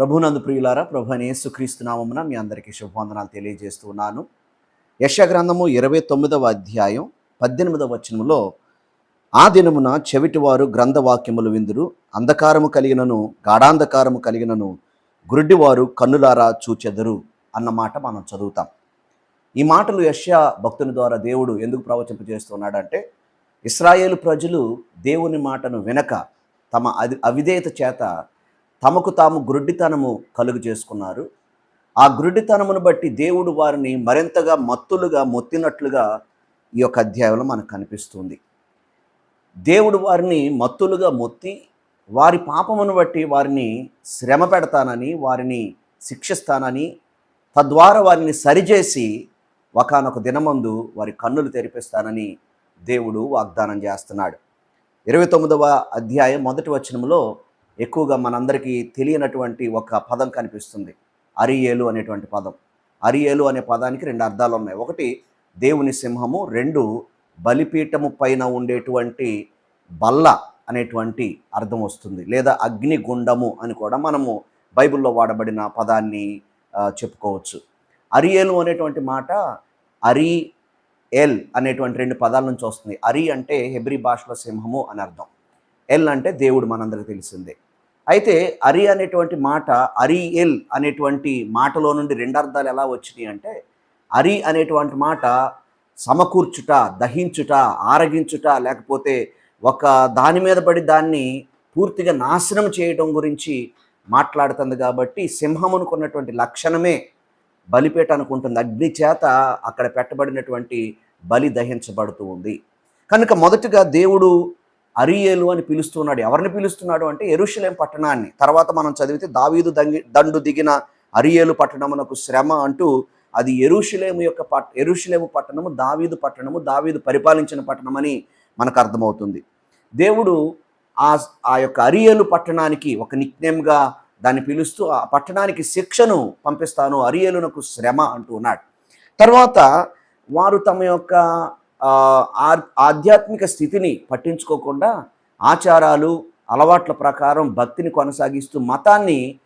ప్రభునందు ప్రియులారా ప్రభు అని యేసుక్రీస్తు మీ అందరికీ శుభవందనాలు తెలియజేస్తున్నాను యశగ్రంథము గ్రంథము ఇరవై తొమ్మిదవ అధ్యాయం పద్దెనిమిదవ వచనములో ఆ దినమున చెవిటివారు గ్రంథవాక్యములు విందురు అంధకారము కలిగినను గాఢాంధకారము కలిగినను గురుడివారు కన్నులారా చూచెదరు అన్న మాట మనం చదువుతాం. ఈ మాటలు యష్యా భక్తుని ద్వారా దేవుడు ఎందుకు ప్రవచింపజేస్తున్నాడంటే ఇస్రాయేలు ప్రజలు దేవుని మాటను వినక తమ అవిధేయత చేత తమకు తాము గురుడితనము కలుగు చేసుకున్నారు. ఆ గురుడితనమును బట్టి దేవుడు వారిని మరింతగా మత్తులుగా మొత్తినట్లుగా ఈ యొక్క అధ్యాయంలో మనకు కనిపిస్తుంది. దేవుడు వారిని మత్తులుగా మొత్తి వారి పాపమును బట్టి వారిని శ్రమ పెడతానని వారిని శిక్షిస్తానని తద్వారా వారిని సరిచేసి ఒకనొక దినమందు వారి కన్నులు తెరిపిస్తానని దేవుడు వాగ్దానం చేస్తున్నాడు. ఇరవై తొమ్మిదవ అధ్యాయం మొదటి వచనంలో ఎక్కువగా మనందరికీ తెలియనటువంటి ఒక పదం కనిపిస్తుంది. అరియేలు అనేటువంటి పదం. అరియేలు అనే పదానికి రెండు అర్థాలు ఉన్నాయి. ఒకటి దేవుని సింహము. రెండు బలిపీఠము పైన ఉండేటువంటి బల్ల అనేటువంటి అర్థం వస్తుంది. లేదా అగ్నిగుండము అని కూడా మనము బైబిల్లో వాడబడిన పదాన్ని చెప్పుకోవచ్చు. అరియేలు అనేటువంటి మాట అరి ఎల్ అనేటువంటి రెండు పదాల నుంచి వస్తుంది. అరి అంటే హెబ్రి భాషలో సింహము అని అర్థం. ఎల్ అంటే దేవుడు మనందరికీ తెలిసిందే. అయితే అరి అనేటువంటి మాట అరి ఎల్ అనేటువంటి మాటలో నుండి రెండు అర్థాలు ఎలా వచ్చినాయి అంటే అరి అనేటువంటి మాట సమకూర్చుట దహించుట ఆరగించుట లేకపోతే ఒక దాని మీద పడి దాన్ని పూర్తిగా నాశనం చేయడం గురించి మాట్లాడుతుంది కాబట్టి సింహమునుకున్నటువంటి లక్షణమే బలిపేట అనుకుంటుంది. అగ్ని చేత అక్కడ పెట్టబడినటువంటి బలి దహించబడుతూ ఉంది. కనుక మొదటగా దేవుడు అరియేలు అని పిలుస్తున్నాడు. ఎవరిని పిలుస్తున్నాడు అంటే ఎరుషులేం పట్టణాన్ని. తర్వాత మనం చదివితే దావీదు దంగి దండు దిగిన అరియేలు పట్టణమునకు శ్రమ అంటూ అది ఎరుషులేము యొక్క పట్ ఎరుషులేము పట్టణము దావీదు పట్టణము దావీదు పరిపాలించిన పట్టణం అని మనకు అర్థమవుతుంది. దేవుడు ఆ ఆ యొక్క అరియేలు పట్టణానికి ఒక నిక్నేమ్గా దాన్ని పిలుస్తూ ఆ పట్టణానికి శిక్షను పంపిస్తాను అరియేలునకు శ్రమ అంటూ ఉన్నాడు. తర్వాత వారు తమ యొక్క ఆధ్యాత్మిక స్థితిని పట్టించుకోకుండా ఆచారాలు అలవాట్ల ప్రకారం భక్తిని కొనసాగిస్తూ మతాన్ని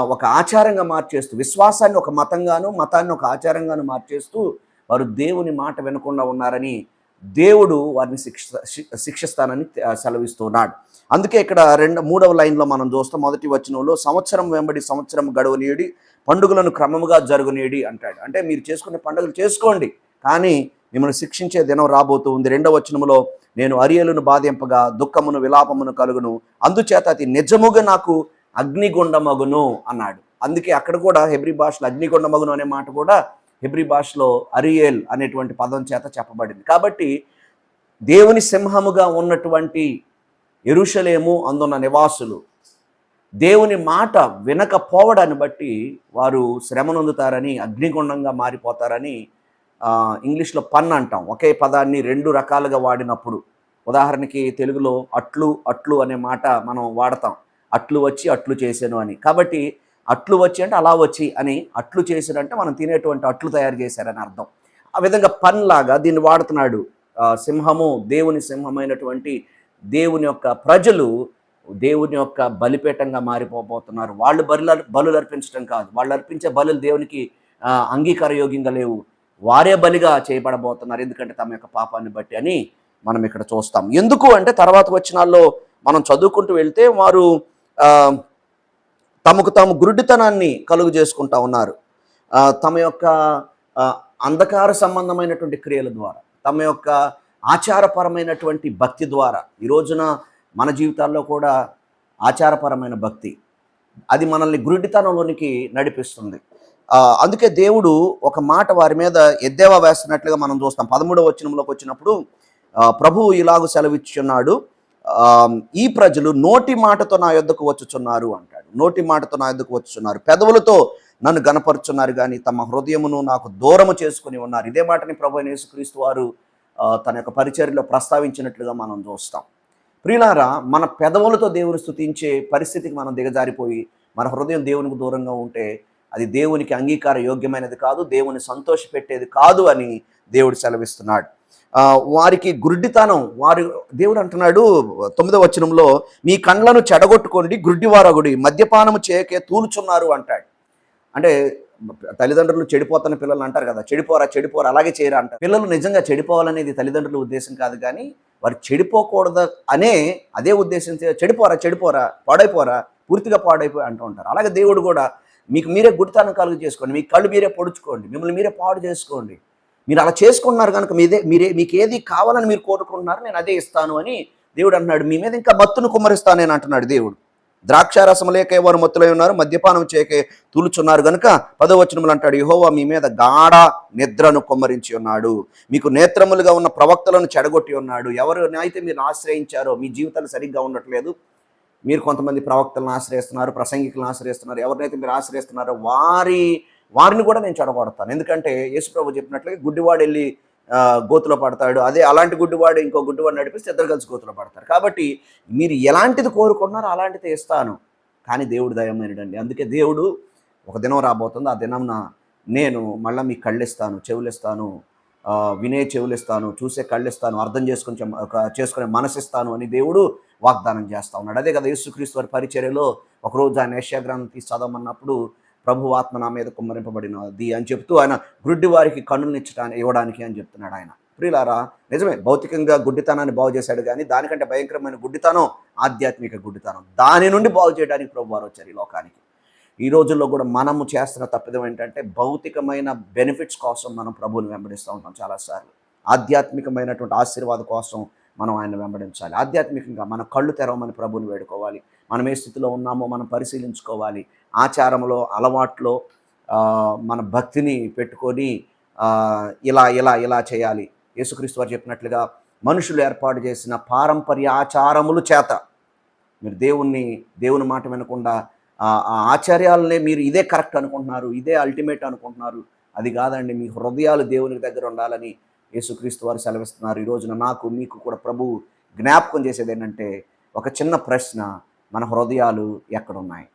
ఒక ఆచారంగా మార్చేస్తూ విశ్వాసాన్ని ఒక మతంగాను మతాన్ని ఒక ఆచారంగాను మార్చేస్తూ వారు దేవుని మాట వినకుండా ఉన్నారని దేవుడు వారిని శిక్ష శి- శిక్షిస్తానని సెలవిస్తున్నాడు. అందుకే ఇక్కడ రెండు మూడవ లైన్లో మనం చూస్తాం మొదటి వచనంలో సంవత్సరం వెంబడి సంవత్సరం గడవనీయుడి పండుగలను క్రమముగా జరుగునీయుడి అంటాడు. అంటే మీరు చేసుకునే పండుగలు చేసుకోండి కానీ మిమ్మల్ని శిక్షించే దినం రాబోతూ ఉంది. రెండవ వచనములో నేను అరియలను బాధింపగా దుఃఖమును విలాపమును కలుగును. అందుచేత అది నిజముగా నాకు అగ్నిగుండమగును అన్నాడు. అందుకే అక్కడ కూడా హెబ్రి భాషలో అగ్నిగుండమగును అనే మాట కూడా హెబ్రి భాషలో అరియేల్ అనేటువంటి పదం చేత చెప్పబడింది. కాబట్టి దేవుని సింహముగా ఉన్నటువంటి ఎరుషలేము అందున్న నివాసులు దేవుని మాట వినకపోవడాన్ని బట్టి వారు శ్రమనొందుతారని అగ్నిగుండంగా మారిపోతారని ఇంగ్లీష్లో పన్ అంటాం. ఒకే పదాన్ని రెండు రకాలుగా వాడినప్పుడు. ఉదాహరణకి తెలుగులో అట్లు అట్లు అనే మాట మనం వాడతాం. అట్లు వచ్చి అట్లు చేశాను అని. కాబట్టి అట్లు వచ్చి అంటే అలా వచ్చి అని అట్లు చేశారంటే మనం తినేటువంటి అట్లు తయారు చేశారని అర్థం. ఆ విధంగా పన్ లాగా దీన్ని వాడుతున్నాడు. సింహము దేవుని సింహమైనటువంటి దేవుని యొక్క ప్రజలు దేవుని యొక్క బలిపీఠంగా మారిపోబోతున్నారు. వాళ్ళు బలు బలులు అర్పించడం కాదు. వాళ్ళు అర్పించే బలులు దేవునికి అంగీకారయోగ్యంగా లేవు. వారే బలిగా చేయబడబోతున్నారు. ఎందుకంటే తమ యొక్క పాపాన్ని బట్టి అని మనం ఇక్కడ చూస్తాం. ఎందుకు అంటే తర్వాత వచ్చినాల్లో మనం చదువుకుంటూ వెళ్తే వారు తమకు తాము గురుడితనాన్ని కలుగు చేసుకుంటా ఉన్నారు. తమ యొక్క అంధకార సంబంధమైనటువంటి క్రియల ద్వారా తమ యొక్క ఆచారపరమైనటువంటి భక్తి ద్వారా ఈ రోజున మన జీవితాల్లో కూడా ఆచారపరమైన భక్తి అది మనల్ని గురుడితనంలోనికి నడిపిస్తుంది. అందుకే దేవుడు ఒక మాట వారి మీద ఎద్దేవా వేస్తున్నట్లుగా మనం చూస్తాం. పదమూడవ వచనంలోకి వచ్చినప్పుడు ప్రభువు ఇలాగ సెలవిచ్చున్నాడు ఈ ప్రజలు నోటి మాటతో నా యొద్దకు వచ్చుచున్నారు అంటాడు. నోటి మాటతో నా యొద్దకు వచ్చుచున్నారు. పెదవులతో నన్ను గనపరుచున్నారు కానీ తమ హృదయమును నాకు దూరము చేసుకుని ఉన్నారు. ఇదే మాటని ప్రభు యేసుక్రీస్తు వారు తన యొక్క పరిచర్యలో ప్రస్తావించినట్లుగా మనం చూస్తాం. ప్రియులారా మన పెదవులతో దేవుని స్థుతించే పరిస్థితికి మనం దిగజారిపోయి మన హృదయం దేవునికి దూరంగా ఉంటే అది దేవునికి అంగీకార యోగ్యమైనది కాదు దేవుని సంతోషపెట్టేది కాదు అని దేవుడు సెలవిస్తున్నాడు. వారికి గుడ్డితనం వారు దేవుడు అంటున్నాడు తొమ్మిదవ వచనంలో మీ కండ్లను చెడగొట్టుకోండి గుడ్డివారగుడి మద్యపానము చేయకే తూలుచున్నారు అంటాడు. అంటే తల్లిదండ్రులు చెడిపోతున్న పిల్లలు అంటారు కదా చెడిపోరా చెడిపోరా అలాగే చేయరా అంటారు. పిల్లలు నిజంగా చెడిపోవాలనేది తల్లిదండ్రుల ఉద్దేశం కాదు కానీ వారు చెడిపోకూడదు అనే అదే ఉద్దేశం చెడిపోరా చెడిపోరా పాడైపోరా పూర్తిగా పాడైపోయి అంటూ ఉంటారు. అలాగే దేవుడు కూడా మీకు మీరే గుడితనం కలుగు చేసుకోండి. మీ కళ్ళు మీరే పొడుచుకోండి. మిమ్మల్ని మీరే పాడు చేసుకోండి. మీరు అలా చేసుకుంటున్నారు కనుక మీదే మీరే మీకు ఏది కావాలని మీరు కోరుకుంటున్నారు నేను అదే ఇస్తాను అని దేవుడు అంటున్నాడు. మీ మీద ఇంకా మత్తును కుమ్మరిస్తాను నేను అంటున్నాడు దేవుడు. ద్రాక్షారసం లేకే వారు మత్తులై ఉన్నారు మద్యపానం చేకే తూలుచున్నారు గనుక పదవచనములు అంటాడు యహోవా మీ మీద గాఢ నిద్రను కుమ్మరించి ఉన్నాడు. మీకు నేత్రములుగా ఉన్న ప్రవక్తలను చెడగొట్టి ఉన్నాడు. ఎవరినైతే మీరు ఆశ్రయించారో మీ జీవితాలు సరిగ్గా ఉండట్లేదు మీరు కొంతమంది ప్రవక్తలను ఆశ్రయిస్తున్నారు ప్రసంగికులను ఆశ్రయిస్తున్నారు ఎవరినైతే మీరు ఆశ్రయిస్తున్నారో వారి వారిని కూడా నేను చెడగొడతాను. ఎందుకంటే యేసుప్రభు చెప్పినట్లుగా గుడ్డివాడు వెళ్ళి గోతులో పడతాడు. అదే అలాంటి గుడ్డివాడు ఇంకో గుడ్డివాడు నడిపిస్తే ఇద్దరు కలిసి గోతులో పడతారు. కాబట్టి మీరు ఎలాంటిది కోరుకుంటున్నారో అలాంటిది ఇస్తాను. కానీ దేవుడు దయమైనడండి అందుకే దేవుడు ఒక దినం రాబోతుంది. ఆ దినంన నేను మళ్ళీ మీకు కళ్ళిస్తాను చెవులిస్తాను వినే చెవులిస్తాను చూసే కళ్ళిస్తాను అర్థం చేసుకుని ఒక చేసుకునే మనసిస్తాను అని దేవుడు వాగ్దానం చేస్తూ ఉన్నాడు. అదే కదా యేసుక్రీస్తు వారి పరిచర్యలో ఒకరోజు ఆయన ఏష్యాగ్రంథం తీసి చదవమన్నప్పుడు ప్రభు ఆత్మ నా మీద కుమ్మరింపబడినది అని చెప్తూ ఆయన గుడ్డి వారికి కన్నులను ఇచ్చడానికి ఇవ్వడానికి అని చెప్తున్నాడు ఆయన. ప్రియులారా నిజమే భౌతికంగా గుడ్డితనాన్ని బాగు చేశాడు కానీ దానికంటే భయంకరమైన గుడ్డితనం ఆధ్యాత్మిక గుడ్డితనం. దాని నుండి బాగు చేయడానికి ప్రభు వారు వచ్చారు ఈ లోకానికి. ఈ రోజుల్లో కూడా మనము చేస్తున్న తప్పిదం ఏంటంటే భౌతికమైన బెనిఫిట్స్ కోసం మనం ప్రభువుని వెంబడిస్తూ ఉంటాం చాలాసార్లు. ఆధ్యాత్మికమైనటువంటి ఆశీర్వాద కోసం మనం ఆయన వెంబడించాలి. ఆధ్యాత్మికంగా మన కళ్ళు తెరవమని ప్రభుని వేడుకోవాలి. మనం ఏ స్థితిలో ఉన్నామో మనం పరిశీలించుకోవాలి. ఆచారంలో అలవాట్లో మన భక్తిని పెట్టుకొని ఇలా ఇలా ఇలా చేయాలి. యేసుక్రీస్తు వారు చెప్పినట్లుగా మనుషులు ఏర్పాటు చేసిన పారంపర్య ఆచారములు చేత మీరు దేవుణ్ణి దేవుని మాట వినకుండా ఆ ఆ ఆచార్యాలనే మీరు ఇదే కరెక్ట్ అనుకుంటున్నారు ఇదే అల్టిమేట్ అనుకుంటున్నారు. అది కాదండి మీ హృదయాలు దేవునికి దగ్గర ఉండాలని యేసుక్రీస్తు వారు సెలవిస్తున్నారు. ఈ రోజున నాకు మీకు కూడా ప్రభు జ్ఞాపకం చేసేది ఏంటంటే ఒక చిన్న ప్రశ్న మన హృదయాలు ఎక్కడున్నాయి?